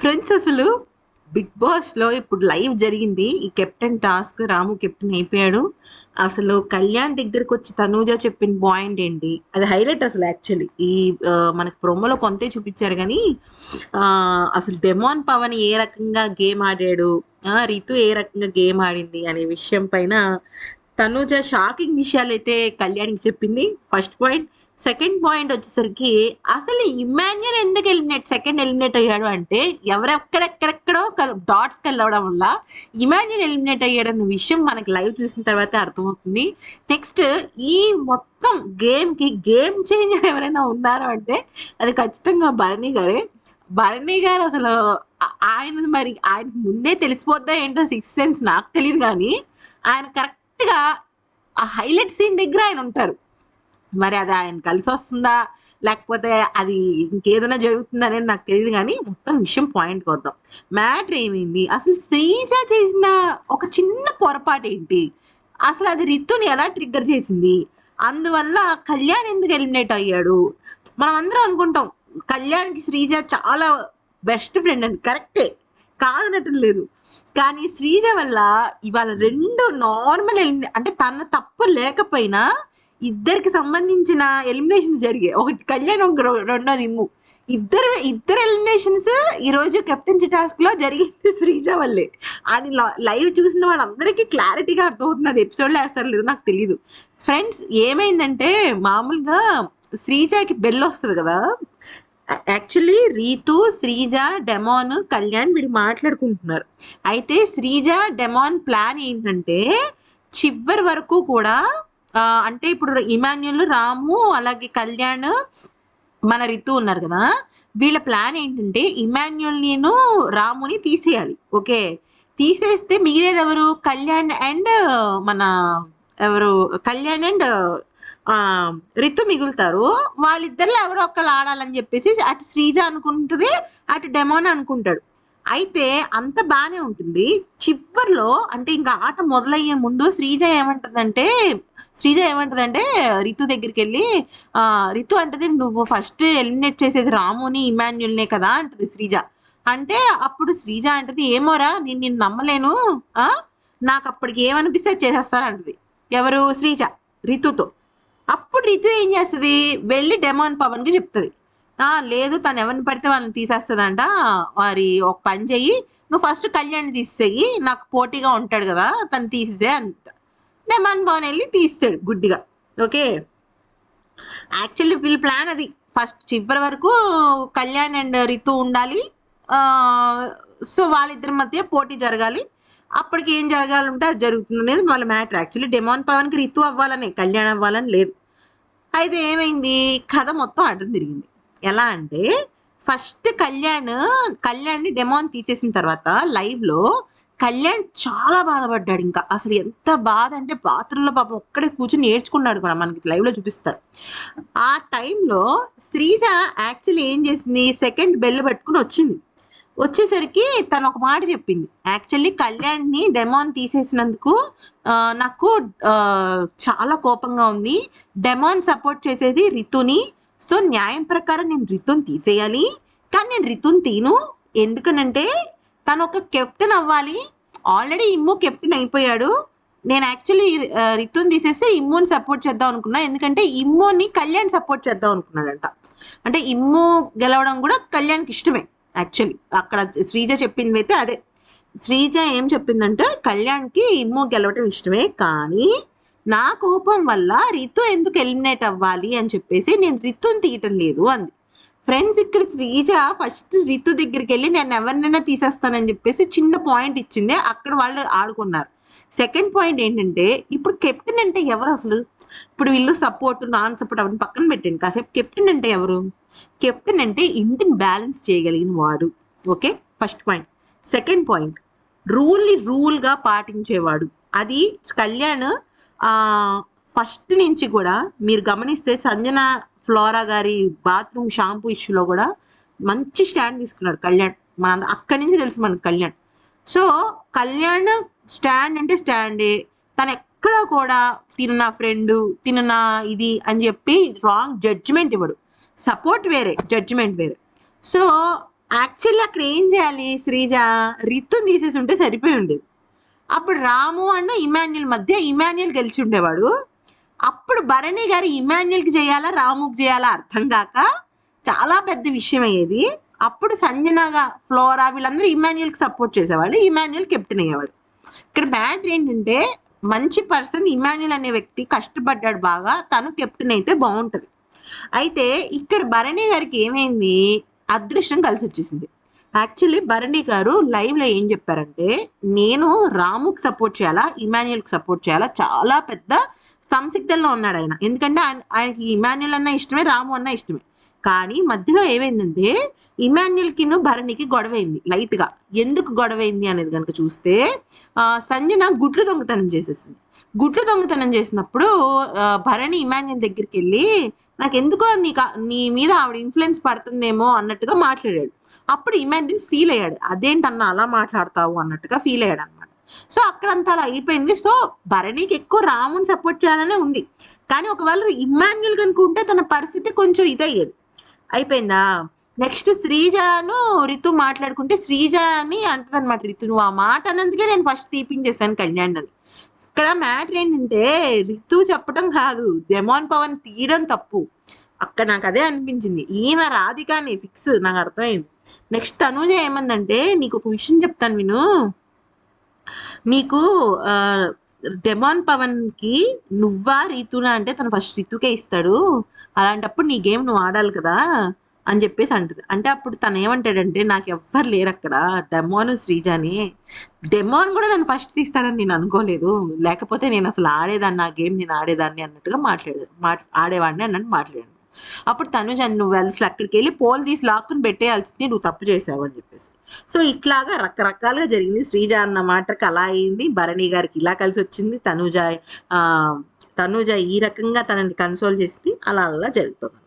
Friends అసలు big బాస్లో ఇప్పుడు లైవ్ జరిగింది. ఈ కెప్టెన్ టాస్క్ రాము కెప్టెన్ అయిపోయాడు. అసలు కళ్యాణ్ దగ్గరకు వచ్చి తనూజ చెప్పిన పాయింట్ ఏంటి? అది హైలైట్ అసలు యాక్చువల్లీ. ఈ మనకు ప్రొమోలో కొంతే చూపించారు కానీ అసలు డెమాన్ పవన్ ఏ రకంగా గేమ్ ఆడాడు? ఆ, రితు ఏ రకంగా గేమ్ ఆడింది అనే విషయం పైన తనూజ షాకింగ్ విషయాలు అయితే కళ్యాణ్కి చెప్పింది. First point. సెకండ్ పాయింట్ వచ్చేసరికి అసలు ఇమాన్యుల్ ఎందుకు ఎలిమినేట్ సెకండ్ ఎలిమినేట్ అయ్యాడు అంటే ఎవరెక్కడెక్కడెక్కడో డాట్స్ వెళ్ళవడం వల్ల ఇమాన్యుల్ ఎలిమినేట్ అయ్యాడన్న విషయం మనకి లైవ్ చూసిన తర్వాత అర్థమవుతుంది. నెక్స్ట్ ఈ మొత్తం గేమ్కి గేమ్ చేంజర్ ఎవరైనా ఉన్నారు అంటే అది ఖచ్చితంగా భరణి గారే. భరణి గారు అసలు ఆయన మరి ఆయన ముందే తెలిసిపోద్దా ఏంటో సిక్స్ సెన్స్ నాకు తెలియదు కానీ ఆయన కరెక్ట్గా ఆ హైలైట్ సీన్ దగ్గర ఆయన ఉంటారు. మరి అది ఆయన కలిసి వస్తుందా లేకపోతే అది ఇంకేదైనా జరుగుతుంది అనేది నాకు తెలియదు కానీ మొత్తం విషయం పాయింట్ వద్దాం మ్యాటర్ ఏమైంది? అసలు శ్రీజ చేసిన ఒక చిన్న పొరపాటు ఏంటి? అసలు అది రితుని ఎలా ట్రిగ్గర్ చేసింది? అందువల్ల కళ్యాణ్ ఎందుకు ఎలిమినేట్ అయ్యాడు? మనం అందరం అనుకుంటాం కళ్యాణ్కి శ్రీజ చాలా బెస్ట్ ఫ్రెండ్ అండి. కరెక్టే కాదనటం లేదు. కానీ శ్రీజ వల్ల ఇవాళ రెండు నార్మల్ ఎలిమినే అంటే తన తప్పు లేకపోయినా ఇద్దరికి సంబంధించిన ఎలిమినేషన్స్ జరిగాయి. ఒకటి కళ్యాణ్ ఒక రెండోది ఇమ్ము. ఇద్దరు ఇద్దరు ఎలిమినేషన్స్ ఈరోజు కెప్టెన్సీ టాస్క్లో జరిగింది శ్రీజ వల్లే. అది లైవ్ చూసిన వాళ్ళందరికీ క్లారిటీగా అర్థమవుతుంది. అది ఎపిసోడ్ వేస్తారు లేదు నాకు తెలియదు ఫ్రెండ్స్ ఏమైందంటే మామూలుగా శ్రీజకి బెల్ వస్తుంది కదా. యాక్చువల్లీ రీతు శ్రీజ డెమాన్ కళ్యాణ్ వీళ్ళు మాట్లాడుకుంటున్నారు. అయితే శ్రీజ డెమాన్ ప్లాన్ ఏంటంటే చివరి వరకు కూడా అంటే ఇప్పుడు ఇమాన్యుల్ రాము అలాగే కళ్యాణ్ మన రితు ఉన్నారు కదా. వీళ్ళ ప్లాన్ ఏంటంటే ఇమాన్యుల్ నేను రాముని తీసేయాలి. ఓకే? తీసేస్తే మిగిలేదు ఎవరు కళ్యాణ్ అండ్ మన ఎవరు? కళ్యాణ్ అండ్ రితు మిగులుతారు. వాళ్ళిద్దరిలో ఎవరో ఒకళ్ళు ఆడాలని చెప్పేసి అటు శ్రీజ అనుకుంటుంది అటు డెమోన్ అనుకుంటాడు. అయితే అంత బాగానే ఉంటుంది. చివర్లో అంటే ఇంకా ఆట మొదలయ్యే ముందు శ్రీజ ఏమంటదంటే శ్రీజ ఏమంటదంటే రితు దగ్గరికి వెళ్ళి ఆ రితు అంటది నువ్వు ఫస్ట్ ఎలిమినేట్ చేసేది రాముని ఇమాన్యుల్నే కదా అంటది శ్రీజ. అంటే అప్పుడు శ్రీజ అంటది ఏమోరా నేను నిన్ను నమ్మలేను. ఆ నాకు అప్పటికి ఏమనిపిస్తే చేసేస్తానంటది ఎవరు? శ్రీజ రితుతో. అప్పుడు రితు ఏం చేస్తుంది? వెళ్ళి డెమోన్ పవన్కి చెప్తుంది. లేదు తను ఎవరిని పడితే వాళ్ళని తీసేస్తుందంట. వారి ఒక పని చెయ్యి నువ్వు ఫస్ట్ కళ్యాణ్ తీసేయి నాకు పోటీగా ఉంటాడు కదా తను తీసేసే అంట. డెమాన్ పవన్ వెళ్ళి తీస్తాడు గుడ్డిగా ఓకే? యాక్చువల్లీ వీళ్ళ ప్లాన్ అది. ఫస్ట్ చివరి వరకు కళ్యాణ్ అండ్ రితు ఉండాలి. సో వాళ్ళిద్దరి మధ్య పోటీ జరగాలి. అప్పటికి ఏం జరగాలంటే అది జరుగుతుంది అనేది వాళ్ళ మ్యాటర్. యాక్చువల్లీ డెమాన్ పవన్కి రితు అవ్వాలని కళ్యాణ్ అవ్వాలని లేదు. అయితే ఏమైంది? కథ మొత్తం అడ్డం తిరిగింది. ఎలా అంటే ఫస్ట్ కళ్యాణ్ కళ్యాణ్ని డెమాన్ తీసేసిన తర్వాత లైవ్లో కళ్యాణ్ చాలా బాధపడ్డాడు ఇంకా. అసలు ఎంత బాధ అంటే బాత్రూంలో పాపం ఒక్కడే కూర్చొని నేర్చుకున్నాడు కూడా మనకి లైవ్లో చూపిస్తారు. ఆ టైంలో శ్రీజ యాక్చువల్లీ ఏం చేసింది? సెకండ్ బెల్ పట్టుకుని వచ్చింది. వచ్చేసరికి తను ఒక మాట చెప్పింది. యాక్చువల్లీ కళ్యాణ్ని డెమాన్ తీసేసినందుకు నాకు చాలా కోపంగా ఉంది. డెమాన్ సపోర్ట్ చేసేది రితుని. సో న్యాయం ప్రకారం నేను రితుని తీసేయాలి. కానీ నేను రితుని తీను. ఎందుకనంటే తను ఒక కెప్టెన్ అవ్వాలి. ఆల్రెడీ ఇమ్ము కెప్టెన్ అయిపోయాడు. నేను యాక్చువల్లీ రితుని తీసేసి ఇమ్మోని సపోర్ట్ చేద్దాం అనుకున్నా. ఎందుకంటే ఇమ్మోని కళ్యాణ్ సపోర్ట్ చేద్దాం అనుకున్నాడంట. అంటే ఇమ్ము గెలవడం కూడా కళ్యాణ్కి ఇష్టమే యాక్చువల్లీ. అక్కడ శ్రీజ చెప్పింది అయితే అదే. శ్రీజ ఏం చెప్పిందంటే కళ్యాణ్కి ఇమ్ము గెలవడం ఇష్టమే. కానీ నా కోపం వల్ల రితు ఎందుకు ఎలిమినేట్ అవ్వాలి అని చెప్పేసి నేను రితుని తీయటం లేదు అంది. ఫ్రెండ్స్ ఇక్కడ శ్రీజ ఫస్ట్ రితు దగ్గరికి వెళ్ళి నేను ఎవరినైనా తీసేస్తానని చెప్పేసి చిన్న పాయింట్ ఇచ్చింది. అక్కడ వాళ్ళు ఆడుకున్నారు. సెకండ్ పాయింట్ ఏంటంటే ఇప్పుడు కెప్టెన్ అంటే ఎవరు అసలు? ఇప్పుడు వీళ్ళు సపోర్ట్ నాన్ సపోర్ట్ అవన్నీ పక్కన పెట్టండి. కాసేపు కెప్టెన్ అంటే ఎవరు? కెప్టెన్ అంటే ఇంటిని బ్యాలెన్స్ చేయగలిగిన వాడు. Okay? First point. Second point. రూల్ని రూల్గా పాటించేవాడు. అది కళ్యాణ్ ఫస్ట్ నుంచి కూడా మీరు గమనిస్తే సంజన ఫ్లోరా గారి బాత్రూమ్ షాంపూ ఇష్యూలో కూడా మంచి స్టాండ్ తీసుకున్నాడు కళ్యాణ్. మన అక్కడి నుంచి తెలుసు మనకు కళ్యాణ్. సో కళ్యాణ్ స్టాండ్ అంటే స్టాండే. తను ఎక్కడ కూడా తిన నా ఫ్రెండ్ తిన నా ఇది అని చెప్పి రాంగ్ జడ్జిమెంట్ ఇవ్వడు. సపోర్ట్ వేరే జడ్జిమెంట్ వేరే. సో యాక్చువల్లీ అక్కడ ఏం చేయాలి శ్రీజ? రిత్తుని తీసేసి ఉంటే సరిపోయి ఉండేది. అప్పుడు రాము అన్న ఇమాన్యుల్ మధ్య ఇమాన్యుల్ గెలిచి ఉండేవాడు అప్పుడు భరణి గారు ఇమాన్యుల్కి చేయాలా రాముకి చేయాలా అర్థం కాక చాలా పెద్ద విషయం అయ్యేది. అప్పుడు సంజనగా ఫ్లోరా వీళ్ళందరూ ఇమాన్యుల్కి సపోర్ట్ చేసేవాళ్ళు ఇమాన్యుల్ కెప్టెన్ అయ్యేవాడు. ఇక్కడ మ్యాటర్ ఏంటంటే మంచి పర్సన్ ఇమాన్యుల్ అనే వ్యక్తి కష్టపడ్డాడు బాగా తను కెప్టెన్ అయితే బాగుంటుంది. అయితే ఇక్కడ భరణి గారికి ఏమైంది? అదృష్టం కలిసి వచ్చేసింది యాక్చువల్లీ భరణి గారు లైవ్లో ఏం చెప్పారంటే నేను రాముకి సపోర్ట్ చేయాలా ఇమాన్యుల్కి సపోర్ట్ చేయాలా? చాలా పెద్ద సంసిగ్ధంలో ఉన్నాడు ఆయన. ఎందుకంటే ఆయన ఆయనకి ఇమాన్యుల్ అన్న ఇష్టమే రాము అన్న ఇష్టమే. కానీ మధ్యలో ఏమైందంటే ఇమాన్యుల్ కిను భరణికి గొడవైంది లైట్గా ఎందుకు గొడవైంది అనేది కనుక చూస్తే సంజన గుడ్లు దొంగతనం చేసేసింది. గుడ్లు దొంగతనం చేసినప్పుడు భరణి ఇమాన్యుల్ దగ్గరికి వెళ్ళి నాకు ఎందుకో నీకు నీ మీద ఆవిడ ఇన్ఫ్లుయెన్స్ పడుతుందేమో అన్నట్టుగా మాట్లాడాడు. అప్పుడు ఇమాన్యుల్ ఫీల్ అయ్యాడు. అదేంటన్నా అలా మాట్లాడతావు అన్నట్టుగా ఫీల్ అయ్యాడు అనమాట. సో అక్కడ అంతా అలా అయిపోయింది. సో భరణికి ఎక్కువ రాముని సపోర్ట్ చేయాలనే ఉంది. కానీ ఒకవేళ ఇమాన్యుల్ కనుకుంటే తన పరిస్థితి కొంచెం ఇదయ్యేది. అయిపోయిందా? నెక్స్ట్ శ్రీజను రితు మాట్లాడుకుంటే శ్రీజ అని అంటదనమాట రితు. నువ్వు ఆ మాట అన్నందుకే నేను ఫస్ట్ తీపించేసాను కళ్యాణ్ అని. ఇక్కడ మ్యాటర్ ఏంటంటే రితు చెప్పడం కాదు డెమాన్ పవన్ తీయడం తప్పు. అక్కడ నాకు అదే అనిపించింది. ఈమె రాధికాని ఫిక్స్ నాకు అర్థమైంది. నెక్స్ట్ తనూజ ఏమందంటే నీకు ఒక విషయం చెప్తాను విను. నీకు డెమాన్ పవన్కి నువ్వా రీతునా అంటే తను ఫస్ట్ రితుకే ఇస్తాడు అలాంటప్పుడు నీ గేమ్ నువ్వు ఆడాలి కదా అని చెప్పేసి అంటది. అంటే అప్పుడు తను ఏమంటాడంటే నాకు ఎవ్వరు లేరు అక్కడ డెమాన్ శ్రీజాని. డెమాన్ కూడా నన్ను ఫస్ట్ తీస్తాడని నేను అనుకోలేదు. లేకపోతే నేను అసలు ఆడేదాన్ని ఆ గేమ్ నేను ఆడేదాన్ని అన్నట్టుగా మాట్లాడు మాట్ ఆడేవాడిని అన్నట్టు మాట్లాడాను. అప్పుడు తను నువ్వు అసలు అక్కడికి వెళ్ళి పోల్ తీసి లాక్కుని పెట్టేయాల్సింది నువ్వు తప్పు చేసావు అని చెప్పేసి. సో ఇట్లాగా రకరకాలుగా జరిగింది. శ్రీజ అన్న మాటకి అలా అయింది. భరణి గారికి ఇలా కలిసి వచ్చింది. తనుజ ఆ తనుజ ఈ రకంగా తనని కన్సోల్ చేసింది. అలా అలా జరుగుతుంది.